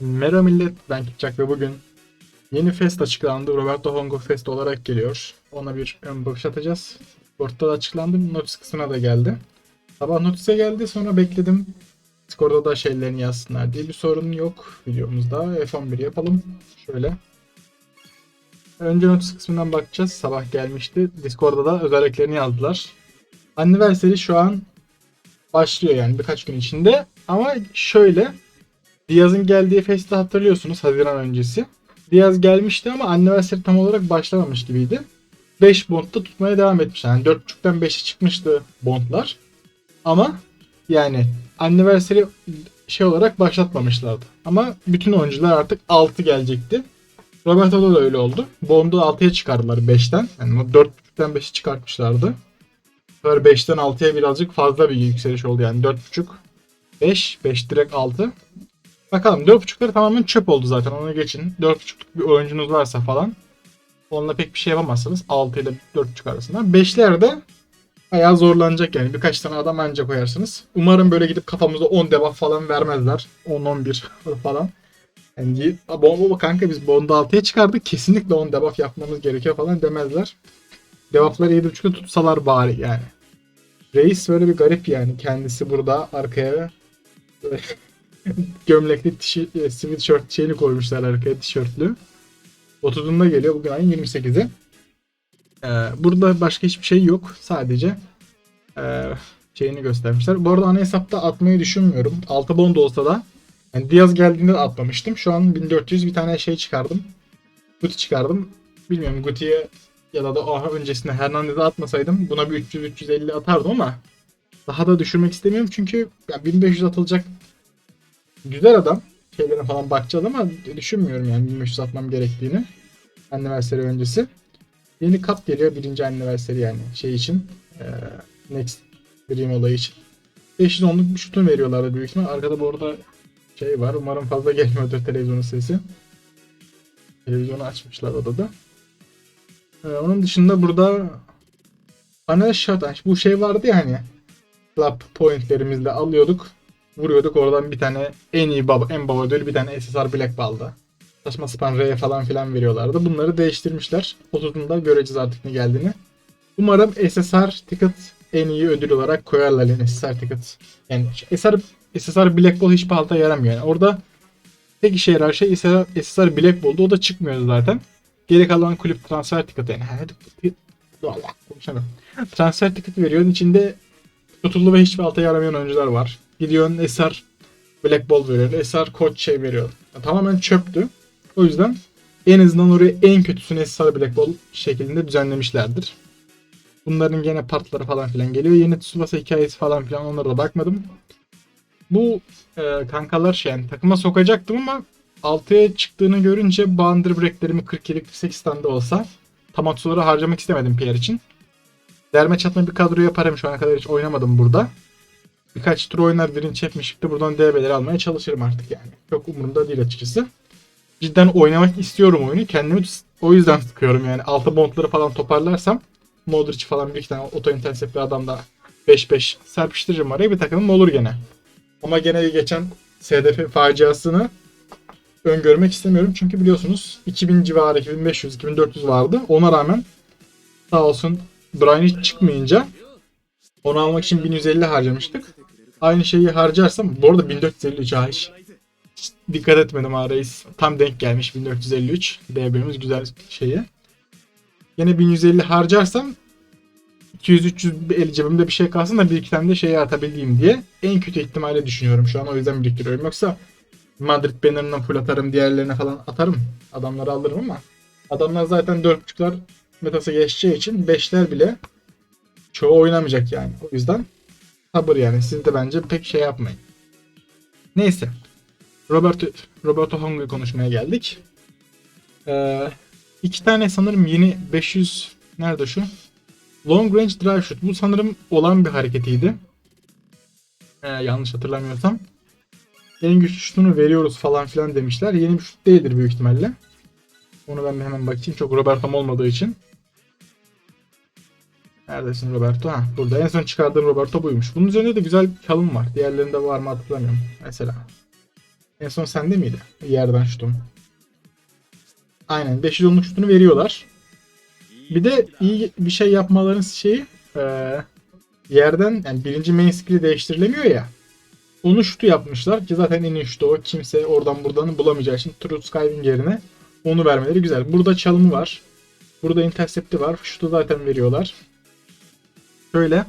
Merhaba millet, ben Kipçak ve bugün yeni fest açıklandı. Roberto Hongo Fest olarak geliyor. Ona bir ön bakış atacağız. Discord'da da açıklandı, notis kısmına da geldi. Sabah notise geldi, sonra bekledim. Discord'da da şeylerini yazsınlar diye bir sorun yok videomuzda. F11 yapalım. Şöyle. Önce notis kısmından bakacağız. Sabah gelmişti. Discord'da da özelliklerini yazdılar. Anniversary şu an başlıyor yani birkaç gün içinde. Ama şöyle Diaz'ın geldiği festi hatırlıyorsunuz Haziran öncesi. Diaz gelmişti ama anniversary tam olarak başlamamış gibiydi. 5 bondda tutmaya devam etmiş. Yani 4.5'ten 5'e çıkmıştı bondlar. Ama yani anniversary şey olarak başlatmamışlardı. Ama bütün oyuncular artık 6 gelecekti. Roberto'da da öyle oldu. Bond'u 6'ya çıkardılar 5'ten. Yani 4.5'ten 5'e çıkartmışlardı. Sonra 5'ten 6'ya birazcık fazla bir yükseliş oldu yani 4.5 5, 5 direkt 6. Bakalım 4.5'ları tamamen çöp oldu zaten ona geçin. 4.5'luk bir oyuncunuz varsa falan onunla pek bir şey yapamazsınız. 6 ile 4.5 arasında. 5'lerde bayağı zorlanacak yani. Birkaç tane adam ancak koyarsınız. Umarım böyle gidip kafamıza 10 debuff falan vermezler. 10-11 falan. Yani bomba kanka biz Bond'u 6'ya çıkardık. Kesinlikle 10 debuff yapmamız gerekiyor falan demezler. Debuff'ları 7.5'da tutsalar bari yani. Reis böyle bir garip yani. Kendisi burada arkaya gömlekli tişi, e, sweatshirt şeyini koymuşlar arkaya tişörtlü. 30'unda geliyor. Bugün ayın 28'i. Ee, burada başka hiçbir şey yok. Sadece e, şeyini göstermişler. Bu arada ana hesapta atmayı düşünmüyorum. 6 bond olsa da yani Diaz geldiğinde de atmamıştım. Şu an 1400 bir tane şey çıkardım. Guti çıkardım. Bilmiyorum Guti'ye ya da da oha öncesinde Hernandez'e atmasaydım buna bir 300-350 atardım ama daha da düşürmek istemiyorum çünkü yani 1500 atılacak güzel adam. Şeylerine falan bakacağız ama düşünmüyorum yani 1500 atmam gerektiğini. Anniversary öncesi. Yeni kap geliyor birinci anniversary yani şey için. E, next Dream olayı için. 510'luk bir şutun veriyorlardı büyük ihtimal. Arkada bu arada şey var. Umarım fazla gelmiyordur televizyonun sesi. Televizyonu açmışlar odada. Ee, onun dışında burada ana shot bu şey vardı ya hani club pointlerimizle alıyorduk vuruyorduk oradan bir tane en iyi baba en baba ödülü bir tane SSR Black Ball'da. Saçma sapan R'ye falan filan veriyorlardı. Bunları değiştirmişler. 30'unda göreceğiz artık ne geldiğini. Umarım SSR Ticket en iyi ödül olarak koyarlar yani SSR Ticket. Yani SSR, SSR Black Ball hiçbir halta yaramıyor. Yani orada tek işe yarar şey SSR, SSR Black Ball'da o da çıkmıyor zaten. Geri kalan kulüp transfer ticket yani. Allah. Transfer ticket veriyor. İçinde tutuldu ve hiçbir alta yaramayan oyuncular var. Gidiyorsun Eser Black Ball veriyor. Eser Koç şey veriyor. Yani tamamen çöptü. O yüzden en azından oraya en kötüsünü Eser Black Ball şeklinde düzenlemişlerdir. Bunların gene partları falan filan geliyor. Yeni Tsubasa hikayesi falan filan onlara da bakmadım. Bu e, kankalar şey yani takıma sokacaktım ama 6'ya çıktığını görünce Bandır Break'lerimi 47 48 tane de olsa tam harcamak istemedim PR için. Derme çatma bir kadro yaparım şu ana kadar hiç oynamadım burada. Birkaç tur oynar birini çekmiş de buradan DB'leri almaya çalışırım artık yani. Çok umurumda değil açıkçası. Cidden oynamak istiyorum oyunu. Kendimi o yüzden sıkıyorum yani. Altı bondları falan toparlarsam Modric falan bir iki tane oto intensifli adamda 5-5 serpiştiririm araya bir takımım olur gene. Ama gene geçen SDF faciasını öngörmek istemiyorum. Çünkü biliyorsunuz 2000 civarı 2500 2400 vardı. Ona rağmen sağ olsun Brian hiç çıkmayınca onu almak için 1150 harcamıştık. Aynı şeyi harcarsam bu arada 1453 ha hiç, hiç dikkat etmedim ha reis. Tam denk gelmiş 1453. DB'miz güzel şeyi. Yine 1150 harcarsam 200-300 cebimde bir şey kalsın da bir iki tane de şeyi atabileyim diye en kötü ihtimalle düşünüyorum şu an o yüzden biriktiriyorum. Yoksa Madrid bannerından full atarım diğerlerine falan atarım. Adamları alırım ama adamlar zaten 4.5'lar metası geçeceği için 5'ler bile çoğu oynamayacak yani. O yüzden sabır yani. Siz de bence pek şey yapmayın. Neyse. Roberto, Roberto Hongo konuşmaya geldik. Ee, iki tane sanırım yeni 500 nerede şu? Long range drive shoot. Bu sanırım olan bir hareketiydi. Ee, yanlış hatırlamıyorsam. En güçlü şutunu veriyoruz falan filan demişler. Yeni bir şut değildir büyük ihtimalle. Onu ben hemen bakayım. Çok Roberto'm olmadığı için. Neredesin Roberto? Ha burada. En son çıkardığım Roberto buymuş. Bunun üzerinde de güzel bir kalın var. Diğerlerinde var mı hatırlamıyorum. Mesela. En son sende miydi? Yerden şutum. Aynen 510'luk şutunu veriyorlar. Bir de iyi bir şey yapmaların şeyi eee, yerden yani birinci main skill'i değiştirilemiyor ya. Onu şutu yapmışlar ki zaten en iyi şutu o. Kimse oradan buradan bulamayacağı için True Skywing yerine onu vermeleri güzel. Burada çalımı var. Burada intercept'i var. Şutu zaten veriyorlar. Şöyle.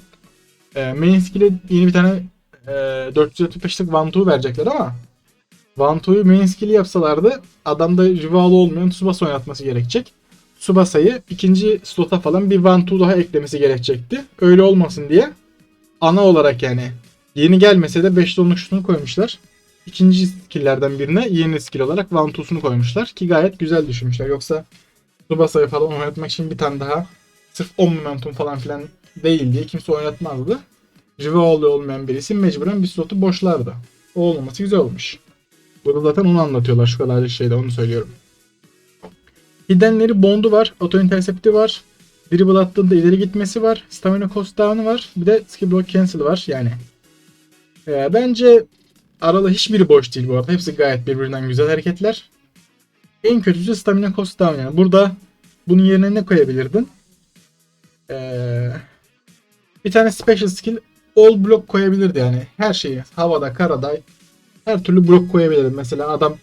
E, main skill'e yeni bir tane e, 475'lik Vantu'yu verecekler ama Vantu'yu main skill'i yapsalardı adamda rival olmayan Tsubasa oynatması gerekecek. Tsubasa'yı ikinci slota falan bir Vantu daha eklemesi gerekecekti. Öyle olmasın diye ana olarak yani yeni gelmese de 5 tonluk şutunu koymuşlar. İkinci skill'lerden birine yeni skill olarak Vantu'sunu koymuşlar ki gayet güzel düşünmüşler. Yoksa Tsubasa'yı falan oynatmak için bir tane daha sırf 10 momentum falan filan değil diye kimse oynatmazdı. Rivalry olmayan birisi mecburen bir slotu boşlardı. O olmaması güzel olmuş. Burada zaten onu anlatıyorlar şu kadar şeyde onu söylüyorum. Hiddenleri bondu var, auto intercept'i var. Dribble attığında ileri gitmesi var. Stamina cost down'ı var. Bir de skill block cancel var yani. Ee, bence arada hiçbiri boş değil bu arada. Hepsi gayet birbirinden güzel hareketler. En kötüsü stamina cost down yani. Burada bunun yerine ne koyabilirdin? Ee, bir tane special skill all block koyabilirdi yani. Her şeyi havada, karada her türlü blok koyabilirdi. Mesela adam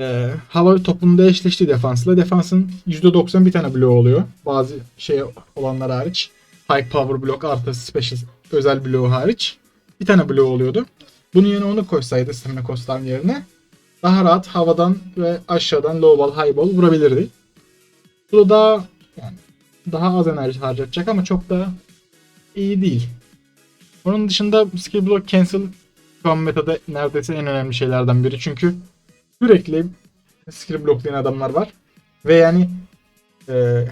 e, hava topunda eşleştiği defansla defansın %90 bir tane bloğu oluyor. Bazı şey olanlar hariç. High power blok artı special özel bloğu hariç. Bir tane bloğu oluyordu. Bunun yerine onu koysaydı stamina cost'tan yerine daha rahat havadan ve aşağıdan low ball, high ball vurabilirdi. Bu da daha yani daha az enerji harcayacak ama çok da iyi değil. Onun dışında skill block cancel şu an metada neredeyse en önemli şeylerden biri. Çünkü sürekli skill blocklayan adamlar var. Ve yani e,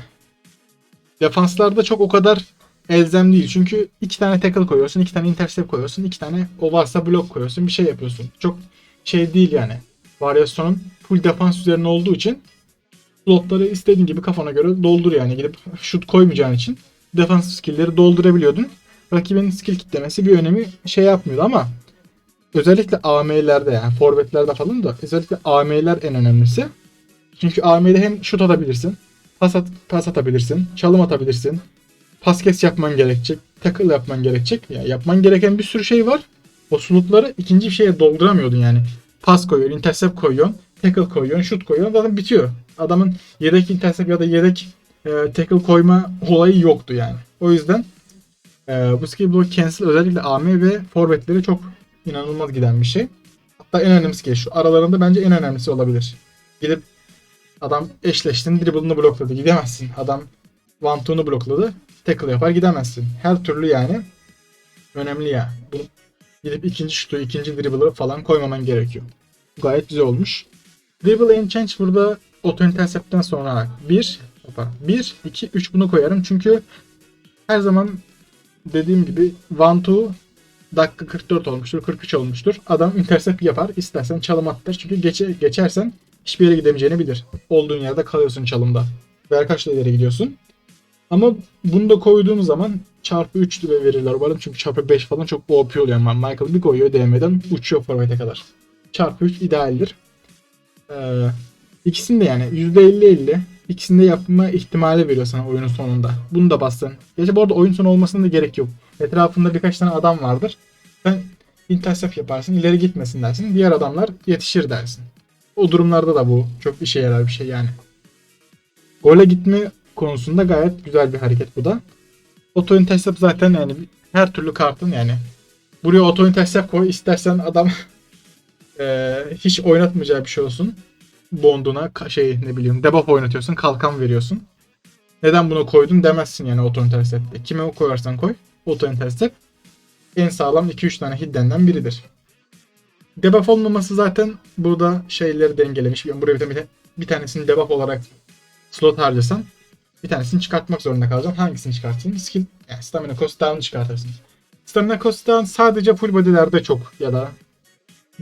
defanslarda çok o kadar elzem değil. Çünkü iki tane tackle koyuyorsun, iki tane intercept koyuyorsun, iki tane o varsa blok koyuyorsun, bir şey yapıyorsun. Çok şey değil yani. Varyasyonun full defans üzerine olduğu için slotları istediğin gibi kafana göre doldur yani. Gidip şut koymayacağın için defans skill'leri doldurabiliyordun. Rakibin skill kitlemesi bir önemi şey yapmıyordu ama özellikle AM'lerde yani forvetlerde falan da özellikle AM'ler en önemlisi. Çünkü AM'de hem şut atabilirsin, pas, at, pas atabilirsin, çalım atabilirsin, pas kes yapman gerekecek, tackle yapman gerekecek. Yani yapman gereken bir sürü şey var. O slotları ikinci bir şeye dolduramıyordun yani. Pas koyuyorsun, intercept koyuyorsun, tackle koyuyorsun, şut koyuyorsun zaten bitiyor. Adamın yedek intercept ya da yedek e, tackle koyma olayı yoktu yani. O yüzden e, bu skill block cancel özellikle AM ve forvetleri çok inanılmaz giden bir şey. Hatta en önemlisi ki şu aralarında bence en önemlisi olabilir. Gidip adam eşleştin dribble'ını blokladı gidemezsin. Adam one two'nu blokladı tackle yapar gidemezsin. Her türlü yani önemli ya. Bu gidip ikinci şutu, ikinci dribble'ı falan koymaman gerekiyor. Gayet güzel olmuş. Dribble and change burada auto intercept'ten sonra 1 1 2 3 bunu koyarım çünkü her zaman dediğim gibi two dakika 44 olmuştur, 43 olmuştur. Adam intercept yapar, istersen çalım attır. Çünkü geçe, geçersen hiçbir yere gidemeyeceğini bilir. Olduğun yerde kalıyorsun çalımda. Ver kaçla ileri gidiyorsun. Ama bunu da koyduğum zaman çarpı 3 lira verirler umarım. Çünkü çarpı 5 falan çok OP oluyor. Yani Michael bir koyuyor DM'den uçuyor forvete kadar. Çarpı 3 idealdir. Ee, ikisini de yani %50-50 ikisini de yapma ihtimali veriyor sana oyunun sonunda. Bunu da bastın. Gerçi bu arada oyun sonu olmasına da gerek yok. Etrafında birkaç tane adam vardır. Sen intercept yaparsın, ileri gitmesin dersin. Diğer adamlar yetişir dersin. O durumlarda da bu çok işe yarar bir şey yani. Gole gitme konusunda gayet güzel bir hareket bu da. Auto intercept zaten yani her türlü kartın yani buraya auto intercept koy istersen adam e, hiç oynatmayacağı bir şey olsun. Bonduna şey ne bileyim debuff oynatıyorsun kalkan veriyorsun. Neden bunu koydun demezsin yani auto intercept'te. Kime o koyarsan koy auto intercept en sağlam 2-3 tane hiddenden biridir. Debuff olmaması zaten burada şeyleri dengelemiş. Yani buraya bir, bir tanesini debuff olarak slot harcasan bir tanesini çıkartmak zorunda kalacaksın. Hangisini çıkartırsın? Skill, yani stamina cost down'ı çıkartırsın. Stamina cost down sadece full body'lerde çok ya da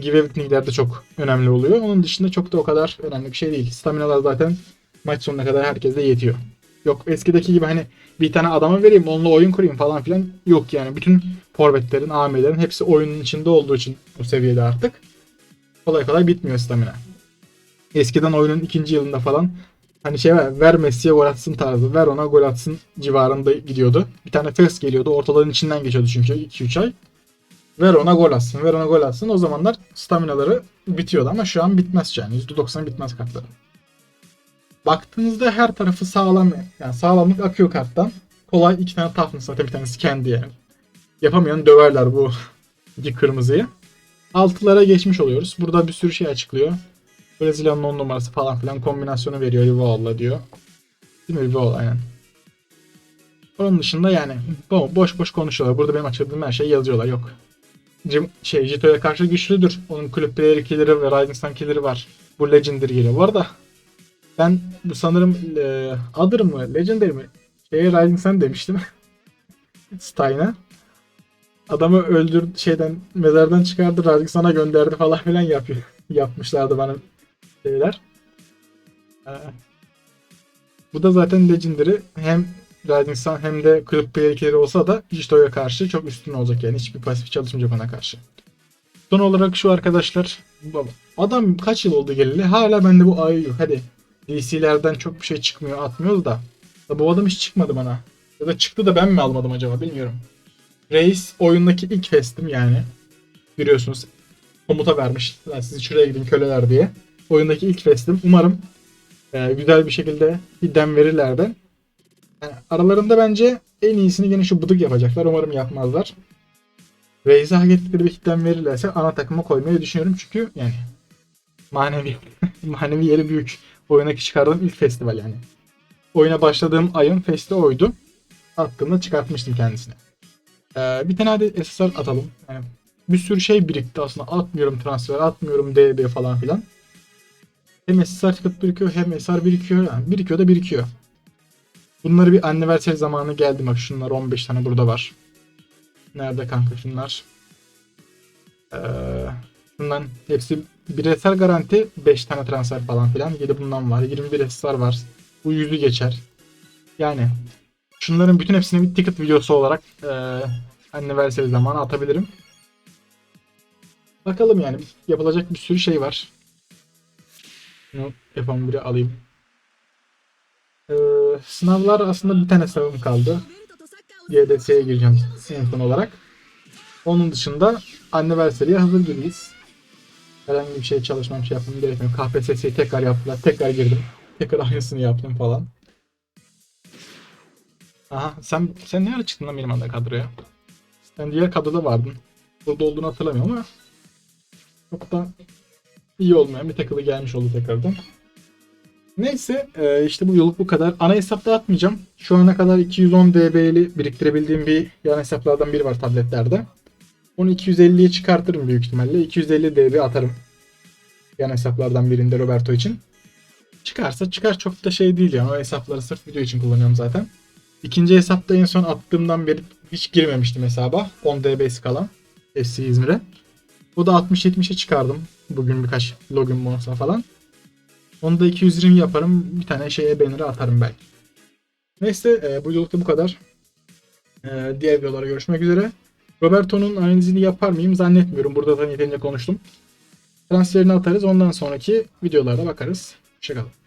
give everything'lerde çok önemli oluyor. Onun dışında çok da o kadar önemli bir şey değil. Staminalar zaten maç sonuna kadar herkese yetiyor. Yok eskideki gibi hani bir tane adama vereyim onunla oyun kurayım falan filan yok yani. Bütün forvetlerin, AM'lerin hepsi oyunun içinde olduğu için bu seviyede artık. kolay kolay bitmiyor stamina. Eskiden oyunun ikinci yılında falan hani şey var, ver Messi'ye gol atsın tarzı, ver ona gol atsın civarında gidiyordu. Bir tane fest geliyordu, ortaların içinden geçiyordu çünkü 2-3 ay. Ver ona gol atsın, ver ona gol atsın. O zamanlar staminaları bitiyordu ama şu an bitmez yani. %90 bitmez kartların. Baktığınızda her tarafı sağlam, yani sağlamlık akıyor karttan. Kolay iki tane toughness zaten bir tanesi kendi yani. Yapamayan döverler bu iki kırmızıyı. Altılara geçmiş oluyoruz. Burada bir sürü şey açıklıyor. Brezilya'nın 10 numarası falan filan kombinasyonu veriyor Rivolla diyor. Değil mi Rivolla aynen. Onun dışında yani bo- boş boş konuşuyorlar. Burada benim açıkladığım her şeyi yazıyorlar. Yok. Jim, şey Jito'ya karşı güçlüdür. Onun Club Player killer'ı ve Rising Sun killer'ı var. Bu Legendary geliyor. Bu arada ben bu sanırım e, Adır mı? Legendary mi? Şeye Rising Sun demiştim. Stein'a. Adamı öldür şeyden mezardan çıkardı Rising Sun'a gönderdi falan filan yapıyor. Yapmışlardı bana şeyler. Ee, bu da zaten Legendary hem Rising hem de Player killer'ı olsa da Jito'ya karşı çok üstün olacak yani. Hiçbir pasif çalışmayacak ona karşı. Son olarak şu arkadaşlar. Baba, Adam kaç yıl oldu geleli hala bende bu yok. Hadi DC'lerden çok bir şey çıkmıyor atmıyoruz da. da. Bu adam hiç çıkmadı bana. Ya da çıktı da ben mi almadım acaba bilmiyorum. Reis oyundaki ilk festim yani. Biliyorsunuz komuta vermiş. "Lan siz şuraya gidin köleler diye. Oyundaki ilk festim. Umarım e, güzel bir şekilde bir dem verirler de. Yani aralarında bence en iyisini gene şu bıdık yapacaklar. Umarım yapmazlar. Reis'e hak ettikleri bir hitten verirlerse ana takıma koymayı düşünüyorum. Çünkü yani manevi manevi yeri büyük. Oyundaki çıkardığım ilk festival yani. Oyuna başladığım ayın festi oydu. Hakkında çıkartmıştım kendisine. Ee, bir tane hadi SSR atalım. Yani bir sürü şey birikti aslında. Atmıyorum transfer, atmıyorum DB falan filan. Hem SSR ticket birikiyor hem SR birikiyor. Yani birikiyor da birikiyor. Bunları bir anniversary zamanı geldi. Bak şunlar 15 tane burada var. Nerede kanka şunlar? Ee, bundan hepsi bireysel garanti 5 tane transfer falan filan. 7 bundan var. 21 SSR var. Bu yüzü geçer. Yani şunların bütün hepsini bir ticket videosu olarak e, anniversary zamanı atabilirim. Bakalım yani yapılacak bir sürü şey var. Bunu F11'i alayım. Ee, sınavlar aslında bir tane sınavım kaldı. GDS'ye gireceğim en son olarak. Onun dışında anniversary'e hazır gibiyiz. Herhangi bir şey çalışmam şey yapmam gerekmiyor. KPSS'yi tekrar yaptılar. Tekrar girdim. Tekrar aynısını yaptım falan. Aha sen sen ne ara çıktın lan benim anda kadroya? Sen diğer kadroda vardın. Burada olduğunu hatırlamıyorum ama çok da iyi olmayan bir takılı gelmiş oldu tekrardan. Neyse e, işte bu yıllık bu kadar. Ana hesapta atmayacağım. Şu ana kadar 210 dB'li biriktirebildiğim bir yan hesaplardan biri var tabletlerde. Onu 250'ye çıkartırım büyük ihtimalle. 250 dB atarım. Yan hesaplardan birinde Roberto için. Çıkarsa çıkar çok da şey değil yani. O hesapları sırf video için kullanıyorum zaten. İkinci hesapta en son attığımdan beri hiç girmemiştim hesaba. 10 dB'si kalan. FC İzmir'e. Bu da 60-70'e çıkardım. Bugün birkaç login bonusla falan. Onu da 220 yaparım. Bir tane şeye banner'ı atarım belki. Neyse e, bu videolukta bu kadar. E, diğer videolara görüşmek üzere. Roberto'nun analizini yapar mıyım zannetmiyorum. Burada da yeterince konuştum. Transferini atarız. Ondan sonraki videolarda bakarız. Hoşçakalın.